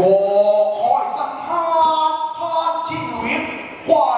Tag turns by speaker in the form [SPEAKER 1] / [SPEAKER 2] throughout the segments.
[SPEAKER 1] โกคอยสังหารพานชีวิตควาย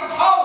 [SPEAKER 1] power.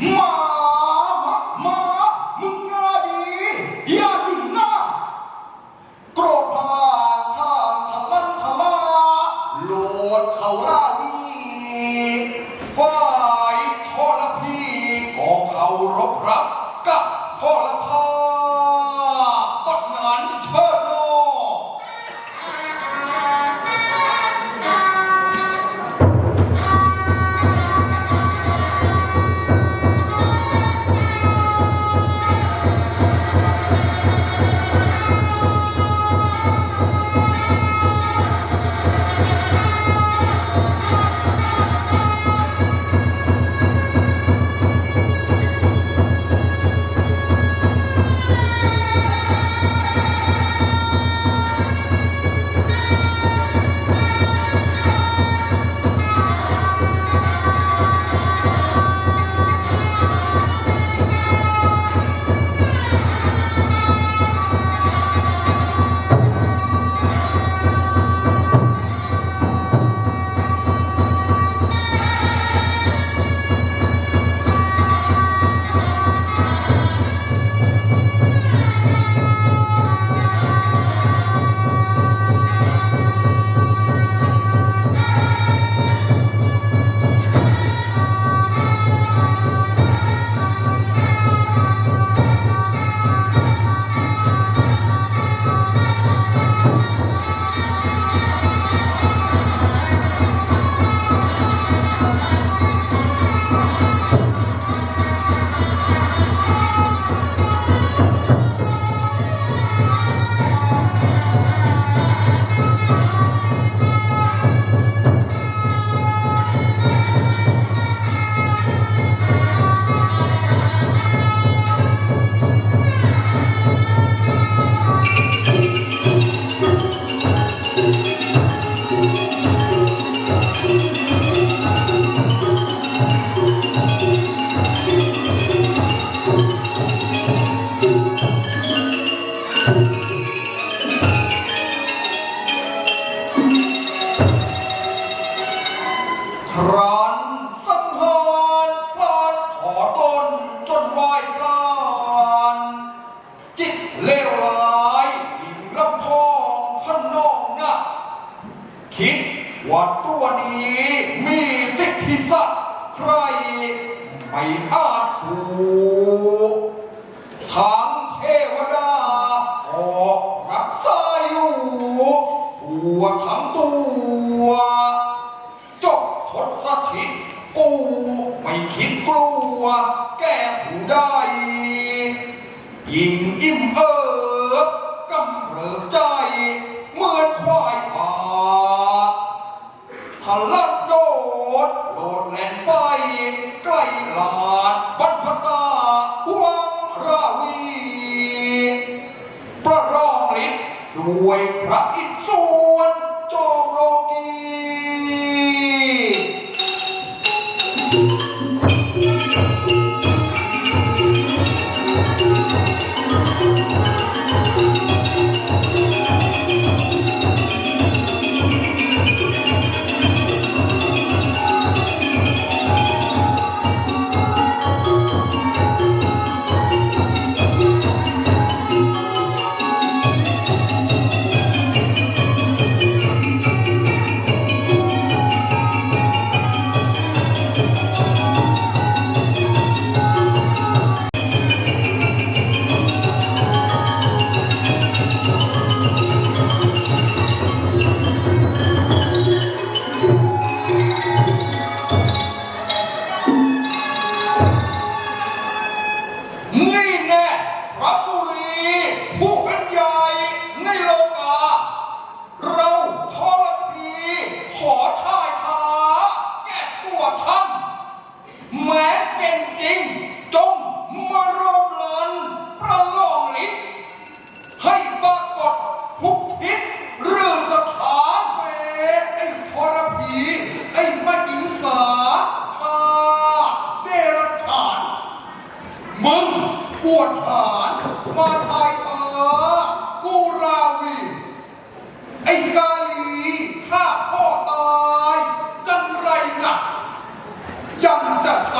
[SPEAKER 1] More ไม่คิดกลัว แก้ผู้ได้ยิ่งอิ่มเอิบกำเริบใจ เหมือนควายป่าทะลักโดดโดดแหลนไป ใกล้ลาดบรรพตาวังราวีประรองฤทธิ์ด้วยพระอิศวรจอมโลกีนี่ เป็นจริง จงมารวมหลันประลองฤทธิ์ให้ปรากฏทุกทิศหรือสถานเวไอ้ทรพี ไอ้มหิงสา ชาเดรัจฉานมึงปวดหานมาทายเธอกูราวี ไอ้กาลีฆ่าพ่อตาย จันไรหนักยังจะซ้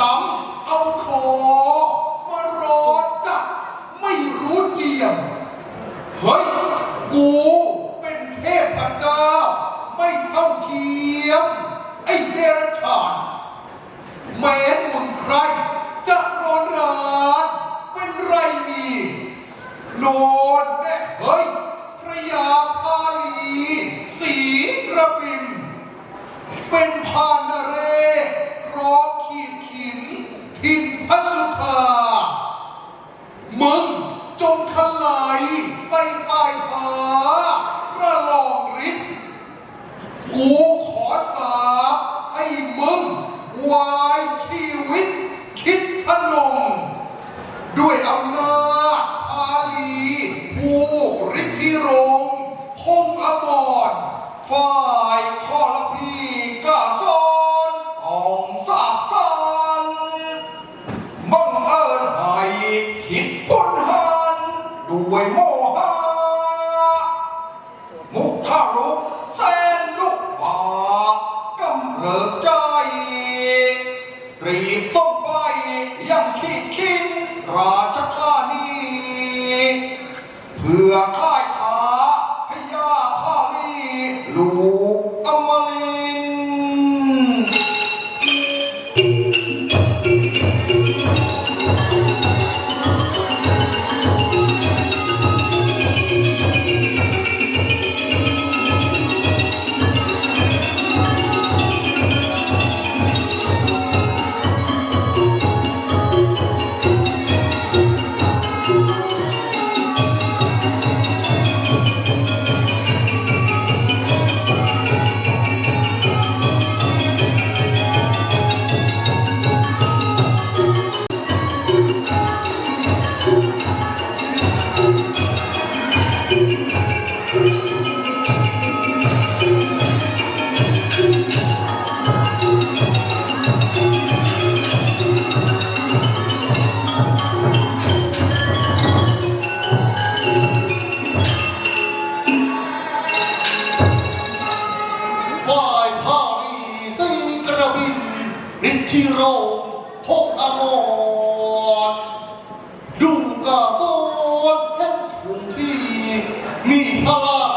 [SPEAKER 1] นิทิโรพกอมรดุงกา
[SPEAKER 2] โตนแห่งทุน
[SPEAKER 1] ที่มี
[SPEAKER 2] พลัง